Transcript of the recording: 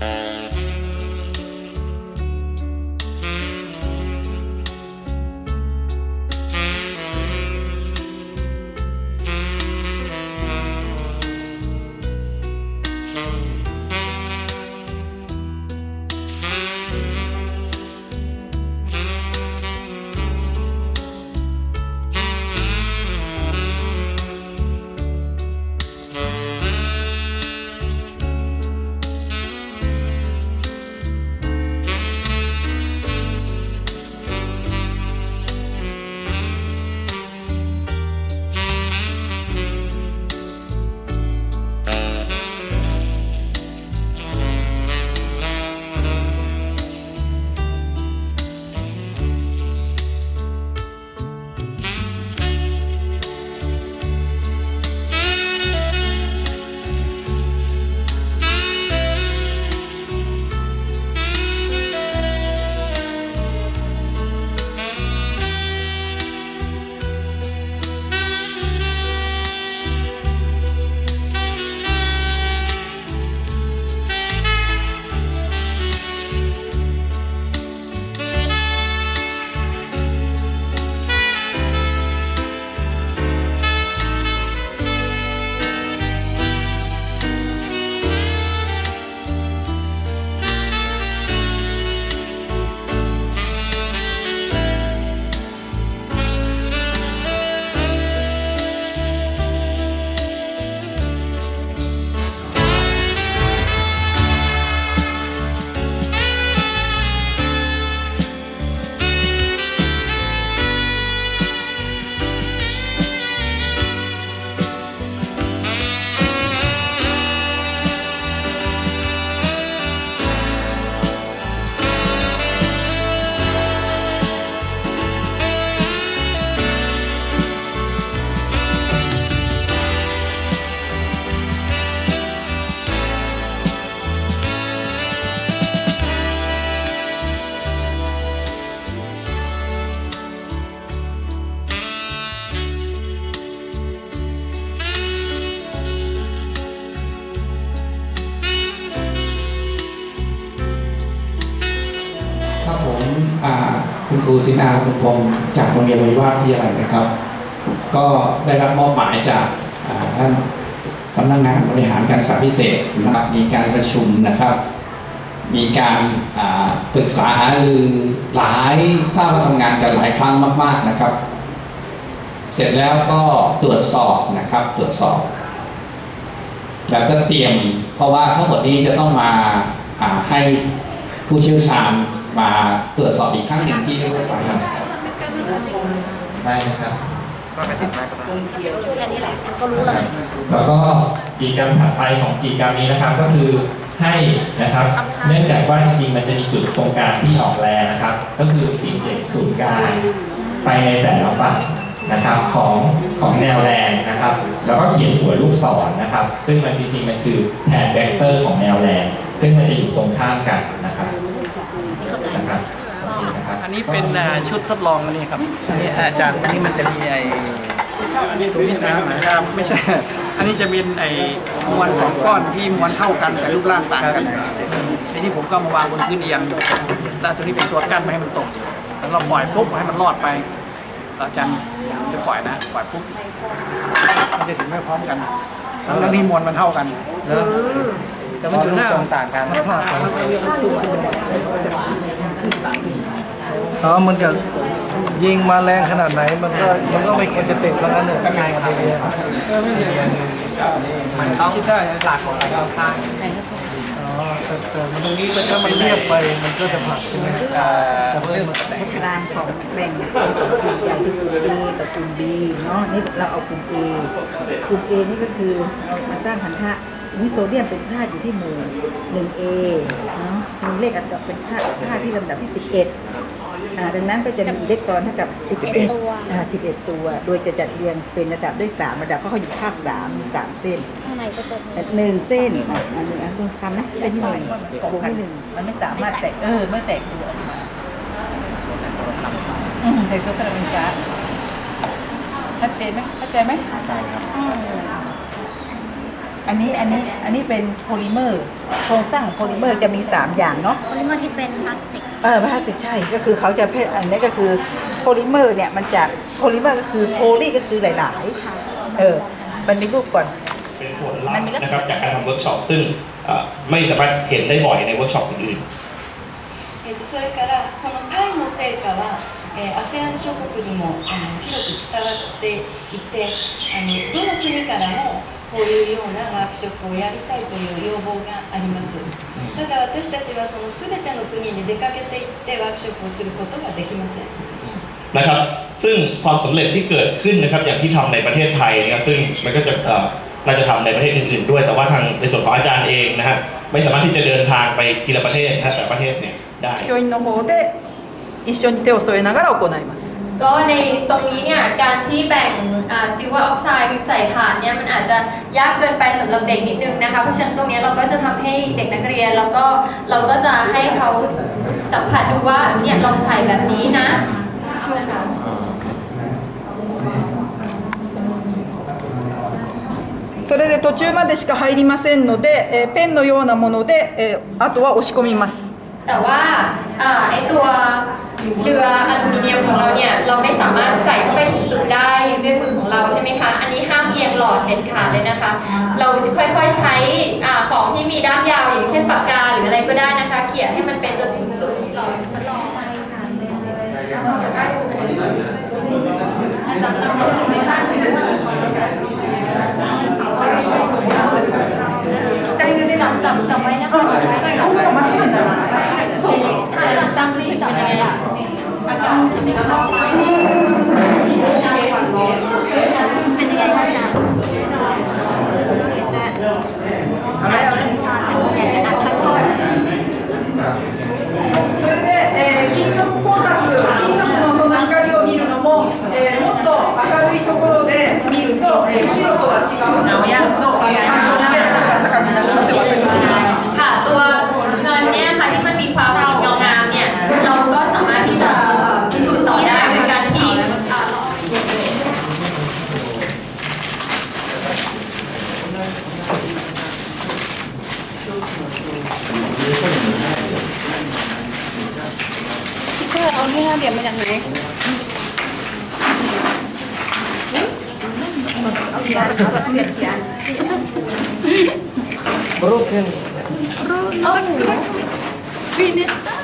Bye. ครับผมคุณครูสินาคุณพงศ์จากโรงเรียนวิวาทวิทยาลัยนะครับ ก็ได้รับมอบหมายจากท่านสำนักงานบริหารการศึกษาพิเศษนะครับมีการประชุมนะครับ มีการปรึกษาหารือหลายทราบว่าทำงานกันหลายครั้งมาก ๆนะครับ เสร็จแล้วก็ตรวจสอบนะครับตรวจสอบ แล้วก็เตรียมเพราะว่าทั้งหมดนี้จะต้องมาให้ผู้เชี่ยวชาญ มาตรวจสอบอีกครั้งหนึ่งที่เรียกว่าสายงานได้นะครับก็กระติดมากก็ได้แค่นี้แหละก็รู้เลยแล้วก็กิจกรรมถัดไปของกิจกรรมนี้นะครับก็คือให้นะครับ เนื่องจากว่าจริงๆมันจะมีจุดโครงการที่ออกแรงนะครับ ก็คือสิ่งเด็กศูนย์กลางไปในแต่ละฝั่งนะครับของของแนวแรงนะครับ แล้วก็เขียนหัวลูกศรนะครับ ซึ่งมันจริงๆมันคือแทนเวกเตอร์ของแนวแรงซึ่งมันจะอยู่ตรงข้ามกันนะครับ นะครับนี่นะครับอันนี้เป็นอ่าชุดทดลองอันนี้ครับอันนี้อาจารย์อันนี้มันจะมีไอ้ตรงนี้นะครับไม่ใช่ อันนี้จะเป็นไอ้มวลสองก้อนที่มวลเท่ากันแต่รูปร่างต่างกันทีนี้ผมก็มาวางบนพื้นเอียงแล้วตัวนี้เป็นตัวกั้นไม่ให้มันตกแล้วเราปล่อยปุ๊บให้มันรอดไปแล้วอาจารย์จะปล่อยนะปล่อยปุ๊บมันจะถึงไม่พร้อมกันทั้งที่มวลมันเท่ากันแต่มันอยู่หน้าต่างกันมันพลาดกัน อ๋อมันกับยิงมาแรงขนาดไหน มันก็มันก็ไม่ควรจะติดแล้วกันเนี่ยก็ง่ายกันเลยมันต้องคิดได้หลักของเราทางอ๋อแต่แต่มันตรงนี้มันถ้ามันเรียบไปมันก็จะผลักใช่ไหมแต่เพื่อนมันกลางของแบ่งเป็นสองกลุ่มใหญ่คือกลุ่ม A กับกลุ่ม B เนาะนี่เราเอากลุ่ม A กลุ่ม A นี่ก็คือมาสร้างพันธะ มีโซเดียมเป็นธาตุอยู่ที่หมู่ 1A เนาะมีเลขอันดับเป็นธาตุธาตุที่ลำดับที่ 11อ่าดังนั้นก็จะมีอิเล็กตรอนเท่ากับ 11ตัว อ่า11 ตัว โดยจะจัดเรียงเป็นระดับด้วย3ระดับเพราะเขาอยู่ภาค3มี3เส้น ข้างในก็จะมี หนึ่งเส้นอะอันหนึ่งอันหนึ่งคำนะเส้นที่หนึ่งวงที่หนึ่งมันไม่สามารถแตกเออไม่แตกตัวออกมาอืมแต่ตัวพลังงานก๊าซชัดเจนไหมเข้าใจไหม เข้าใจครับอั นนี้อันนี้อันนี้เป็นโพลิเมอร์โครงสร้างของโพลิเมอร์จะมี 3 อย่างเนาะ โพลิเมอร์ที่เป็นพลาสติก เออพลาสติกใช่ก็คือเขาจะเพศอันนี้ก็คือโพลิเมอร์เนี่ยมันจากโพลิเมอร์ก็คือโพลีก็คือหลายๆเออมันมีรูปก่อน เป็นผลลัพธ์นะครับจากการทำเวิร์กช็อปซึ่งเอ่อไม่สามารถเห็นได้บ่อยในเวิร์กช็อปอื่นๆ えーとそれからこのタイの成果は、えー、ASEAN 諸国にもあの広く伝わっていてあのどの国からも こういうようなワークショップをやりたいという要望がありますただ私たちはその全ての国に出かけていってワークショップをすることができません นะครับ ซึ่งความสำเร็จที่เกิดขึ้นนะครับ อย่างที่ทำในประเทศไทยนะครับ ซึ่งมันก็จะเอ่อน่าจะทำในประเทศอื่นๆด้วย แต่ว่าทางในส่วนของอาจารย์เองนะฮะ ไม่สามารถที่จะเดินทางไปทีละประเทศนะฮะแต่ละประเทศเนี่ยได้ 教員の方で一緒に手を添えながら行います ก็ในตรงนี้เนี่ยการที่แบ่งซิลเวอร์ออกไซด์ใส่ถาดเนี่ยมันอาจจะยากเกินไปสำหรับเด็กนิดนึงนะคะ เพราะฉะนั้นตรงนี้เราก็จะทำให้เด็กนักเรียนแล้วก็เราก็จะให้เขาสัมผัสดูว่าเนี่ยลองใส่แบบนี้นะช่วยค่ะ それで途中までしか入りませんので、えーペンのようなもので、えーあとは押し込みます แต่ว่าอ่าไอตัว เรืออลูมิเนียมของเราเนี่ยเราไม่สามารถใส่เข้าไปถึงสุดได้ด้วยมือของเราใช่ไหมคะ อันนี้ห้ามเอียงหลอดเด็ดขาดเลยนะคะ เราค่อยๆใช้อ่าของที่มีด้ามยาวอย่างเช่นปากกาหรืออะไรก็ได้นะคะ เขี่ยให้มันเป็นจนถึงสุดของเราอาจารย์เราไม่ 나오야 또 한국에 갔. ค่ะ ตัวเงินเนี่ยค่ะที่มันมีความเงางามเนี้ยเราก็สามารถที่จะพิสูจน์ได้โดยการที่เอ่อเชื่เอาเเดียบมาจากไหน Broken. Broken. Oh, finished na.